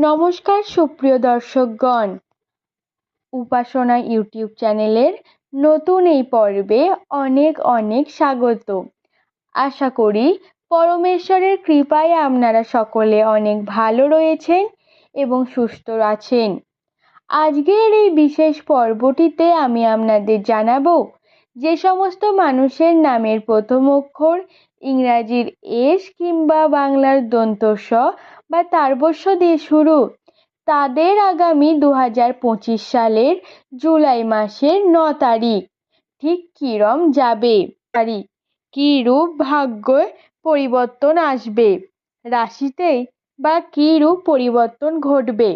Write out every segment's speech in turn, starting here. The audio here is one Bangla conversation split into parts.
নমস্কার, সুপ্রিয় দর্শকগণ। উপাসনা ইউটিউব চ্যানেলের নতুন এই পর্বে অনেক অনেক স্বাগত। আশা করি পরমেশ্বরের কৃপায় আপনারা সকলে অনেক ভালো রয়েছেন এবং সুস্থ আছেন। আজকের এই বিশেষ পর্বটিতে আমি আপনাদের জানাব যে সমস্ত মানুষের নামের প্রথম অক্ষর ইংরাজির এস কিংবা বাংলার দন্ত স তার তারবস্য দিয়ে শুরু। তাদের আগামী দু হাজার পঁচিশ সালের জুলাই মাসের ন তারিখ। ঠিক কিরম যাবে? তারিখ কী রূপ ভাগ্য পরিবর্তন আসবে? রাশিতেই বা কী রূপ পরিবর্তন ঘটবে?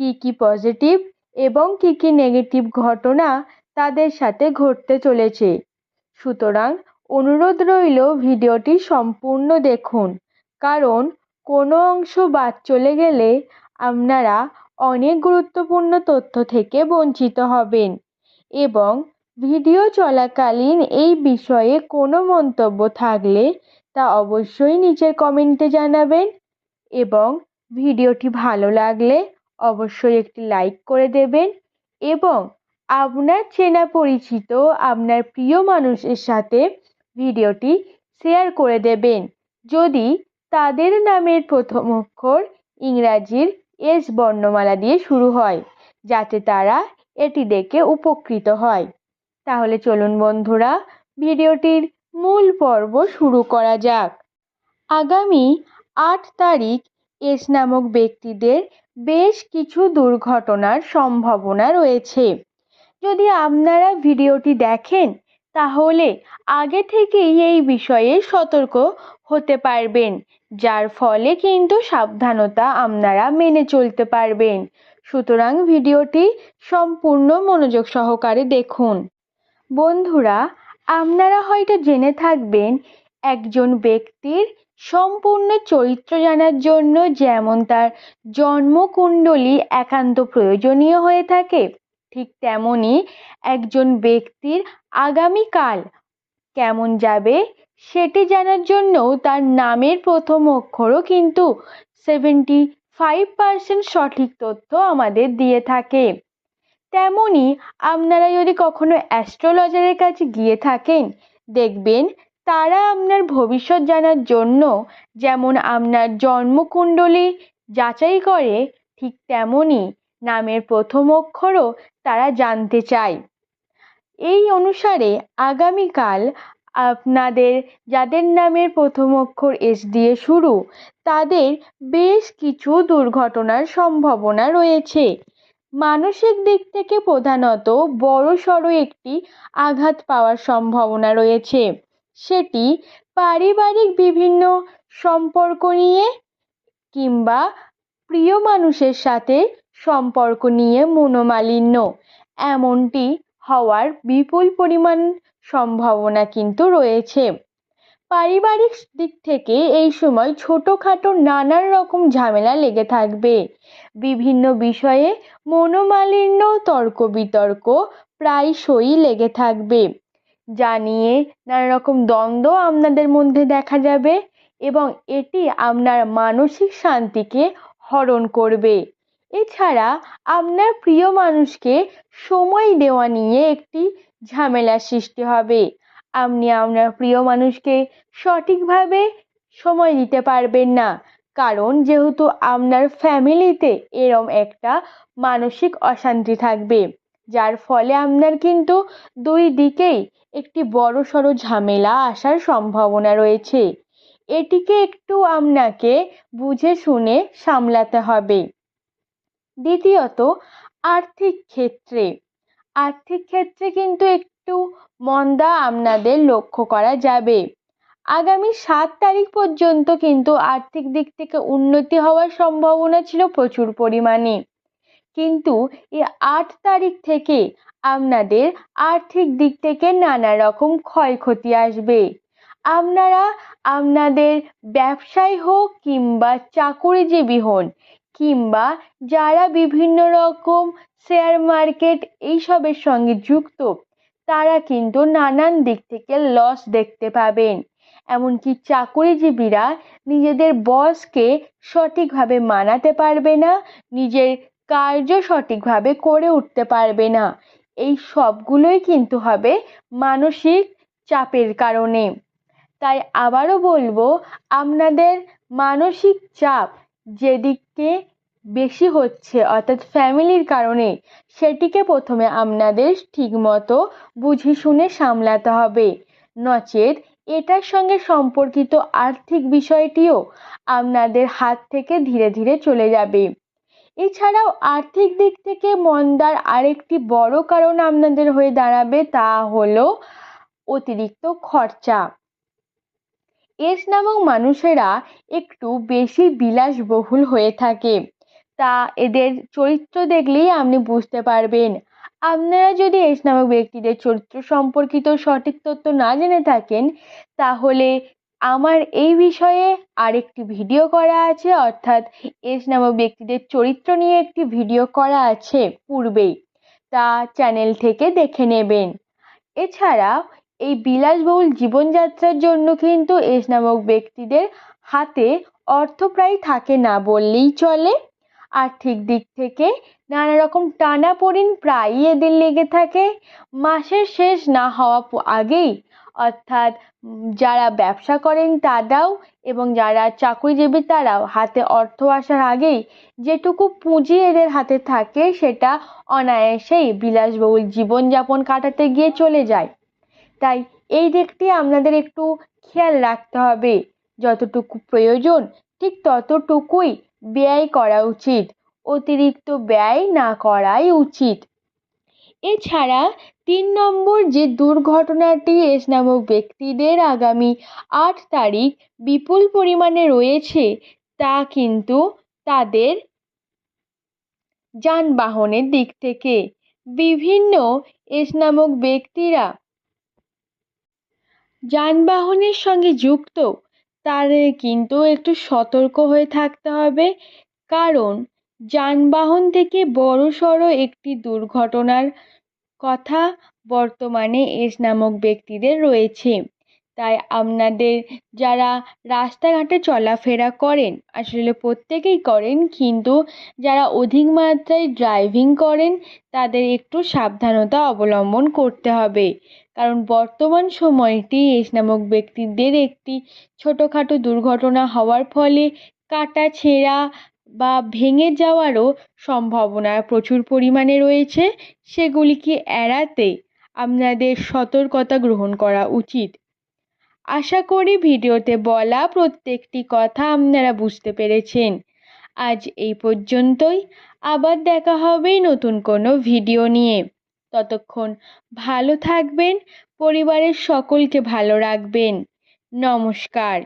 কি কি পজিটিভ এবং কি কি নেগেটিভ ঘটনা তাদের সাথে ঘটতে চলেছে? সুতরাং অনুরোধ রইল ভিডিওটি সম্পূর্ণ দেখুন। কারণ কোনো অংশ বাদ চলে গেলে আপনারা অনেক গুরুত্বপূর্ণ তথ্য থেকে বঞ্চিত হবেন এবং ভিডিও চলাকালীন এই বিষয়ে কোনো মন্তব্য থাকলে তা অবশ্যই নিচের কমেন্টে জানাবেন এবং ভিডিওটি ভালো লাগলে অবশ্যই একটি লাইক করে দেবেন এবং আপনার চেনা পরিচিত আপনার প্রিয় মানুষের সাথে ভিডিওটি শেয়ার করে দেবেন। যদি তাদের নামের প্রথম অক্ষর ইংরাজির এস বর্ণমালা দিয়ে শুরু হয়, যাতে তারা এটি দেখে উপকৃত হয়। তাহলে চলুন বন্ধুরা, ভিডিওটির মূল পর্ব শুরু করা যাক। আগামী আট তারিখ এস নামক ব্যক্তিদের বেশ কিছু দুর্ঘটনার সম্ভাবনা রয়েছে। যদি আপনারা ভিডিওটি দেখেন, তাহলে আগে থেকেই এই বিষয়ে সতর্ক হতে পারবেন, যার ফলে কিন্তু সাবধানতা আপনারা মেনে চলতে পারবেন। সুতরাং ভিডিওটি সম্পূর্ণ মনোযোগ সহকারে দেখুন। বন্ধুরা, আপনারা হয়তো জেনে থাকবেন, একজন ব্যক্তির সম্পূর্ণ চরিত্র জানার জন্য যেমন তার জন্মকুণ্ডলী একান্ত প্রয়োজনীয় হয়ে থাকে, ঠিক তেমনই একজন ব্যক্তির আগামীকাল কেমন যাবে সেটি জানার জন্যও তার নামের প্রথম অক্ষরও কিন্তু সেভেন্টি ফাইভ পার্সেন্ট সঠিক তথ্য আমাদের দিয়ে থাকে। তেমনই আপনারা যদি কখনো অ্যাস্ট্রোলজারের কাছে গিয়ে থাকেন, দেখবেন তারা আপনার ভবিষ্যৎ জানার জন্য যেমন আপনার জন্মকুণ্ডলী যাচাই করে, ঠিক তেমনই নামের প্রথম অক্ষরও তারা জানতে চায়। এই অনুসারে আগামীকাল আপনাদের, যাদের নামের প্রথম অক্ষর এস দিয়ে শুরু, তাদের বেশ কিছু দুর্ঘটনার সম্ভাবনা রয়েছে। মানসিক দিক থেকে প্রধানত বড়সড় একটি আঘাত পাওয়ার সম্ভাবনা রয়েছে। সেটি পারিবারিক বিভিন্ন সম্পর্ক নিয়ে কিংবা প্রিয় মানুষের সাথে সম্পর্ক নিয়ে মনোমালিন্য, এমনটি হওয়ার বিপুল পরিমাণ সম্ভাবনা কিন্তু রয়েছে। পারিবারিক দিক থেকে এই সময় ছোটোখাটো নানান রকম ঝামেলা লেগে থাকবে। বিভিন্ন বিষয়ে মনোমালিন্য তর্ক বিতর্ক প্রায়শই লেগে থাকবে। যা নিয়ে নানা রকম দ্বন্দ্ব আপনাদের মধ্যে দেখা যাবে এবং এটি আপনার মানসিক শান্তিকে হরণ করবে। এছাড়া আপনার প্রিয় মানুষকে সময় দেওয়া নিয়ে একটি ঝামেলার সৃষ্টি হবে। আপনি আপনার প্রিয় মানুষকে সঠিকভাবে সময় দিতে পারবেন না। কারণ যেহেতু আপনার ফ্যামিলিতে এরম একটা মানসিক অশান্তি থাকবে, যার ফলে আপনার কিন্তু দুই দিকেই একটি বড় সড়ো ঝামেলা আসার সম্ভাবনা রয়েছে। এটিকে একটু আপনাকে বুঝে শুনে সামলাতে হবে। দ্বিতীয়ত, আর্থিক ক্ষেত্রে। আর্থিক ক্ষেত্রে কিন্তু একটু মন্দা আপনাদের লক্ষ্য করা যাবে। আগামী সাত তারিখ পর্যন্ত কিন্তু আর্থিক দিক থেকে উন্নতি হওয়ার সম্ভাবনা ছিল প্রচুর পরিমাণে। কিন্তু এই আট তারিখ থেকে আপনাদের আর্থিক দিক থেকে নানা রকম ক্ষয়ক্ষতি আসবে। আপনারা আপনাদের ব্যবসায় হোক কিংবা চাকুরিজীবী হন কিংবা যারা বিভিন্ন রকম শেয়ার মার্কেট এইসবের সঙ্গে যুক্ত, তারা কিন্তু নানান দিক থেকে লস দেখতে পাবেন। এমনকি চাকুরিজীবীরা নিজেদের বসকে সঠিকভাবে মানাতে পারবে না, নিজের কার্য সঠিকভাবে করে উঠতে পারবে না। এই সবগুলোই কিন্তু হবে মানসিক চাপের কারণে। তাই আবারও বলব, আপনাদের মানসিক চাপ যেদিকে বেশি হচ্ছে, অর্থাৎ ফ্যামিলির কারণে, সেটিকে প্রথমে আপনাদের ঠিকমতো বুঝে শুনে সামলাতে হবে। নচেত এটার সঙ্গে সম্পর্কিত আর্থিক বিষয়টিও আপনাদের হাত থেকে ধীরে ধীরে চলে যাবে। এছাড়াও আর্থিক দিক থেকে মন্দার আরেকটি বড় কারণ আপনাদের হয়ে দাঁড়াবে তা হলো অতিরিক্ত খরচা। এস নামক মানুষেরা একটু বেশি বিলাসবহুল হয়ে থাকে। তা এদের চরিত্র দেখলেই আপনি বুঝতে পারবেন। আপনারা যদি এস নামক ব্যক্তিদের চরিত্র সম্পর্কিত সঠিক তথ্য না জেনে থাকেন, তাহলে আমার এই বিষয়ে আরেকটি ভিডিও করা আছে, অর্থাৎ এস নামক ব্যক্তিদের চরিত্র নিয়ে একটি ভিডিও করা আছে পূর্বেই। তা চ্যানেল থেকে দেখে নেবেন। এছাড়া এই বিলাসবহুল জীবনযাত্রার জন্য কিন্তু এস নামক ব্যক্তিদের হাতে অর্থ প্রায় থাকে না বললেই চলে। আর্থিক দিক থেকে নানা রকম টানাপোড়েন প্রায়ই এদের লেগে থাকে। মাসের শেষ না হওয়া আগেই অর্থাৎ যারা ব্যবসা করেন তারাও এবং যারা চাকরিজীবী তারাও হাতে অর্থ আসার আগেই যেটুকু পুঁজি এদের হাতে থাকে সেটা অনায়াসেই বিলাসবহুল জীবনযাপন কাটাতে গিয়ে চলে যায়। তাই এই দিকটি আপনাদের একটু খেয়াল রাখতে হবে। যতটুকু প্রয়োজন, ঠিক ততটুকুই ব্যয় করা উচিত। অতিরিক্ত ব্যয় না করাই উচিত। এছাড়া তিন নম্বর যে দুর্ঘটনাটি এস নামক ব্যক্তিদের আগামী আট তারিখ বিপুল পরিমাণে রয়েছে, তা কিন্তু তাদের যানবাহনের দিক থেকে। বিভিন্ন এস নামক ব্যক্তিরা যানবাহনের সঙ্গে যুক্ত তাদের কিন্তু একটু সতর্ক হয়ে থাকতে হবে। কারণ, যানবাহন থেকে বড় বড়সড় একটি দুর্ঘটনার কথা বর্তমানে এস নামক ব্যক্তিদের রয়েছে। তাই আপনাদের যারা রাস্তাঘাটে চলাফেরা করেন, আসলে প্রত্যেকেই করেন, কিন্তু যারা অধিক মাত্রায় ড্রাইভিং করেন, তাদের একটু সাবধানতা অবলম্বন করতে হবে। কারণ বর্তমান সময়টি এস নামক ব্যক্তিদের একটি ছোটোখাটো দুর্ঘটনা হওয়ার ফলে কাটা ছেঁড়া বা ভেঙে যাওয়ারও সম্ভাবনা প্রচুর পরিমাণে রয়েছে। সেগুলিকে এড়াতে আপনাদের সতর্কতা গ্রহণ করা উচিত। আশা করি ভিডিওতে বলা প্রত্যেকটি কথা আপনারা বুঝতে পেরেছেন। আজ এই পর্যন্তই। আবার দেখা হবে নতুন কোনো ভিডিও নিয়ে। ততক্ষণ। ভালো থাকবেন পরিবারের সকলকে ভালো রাখবেন। নমস্কার।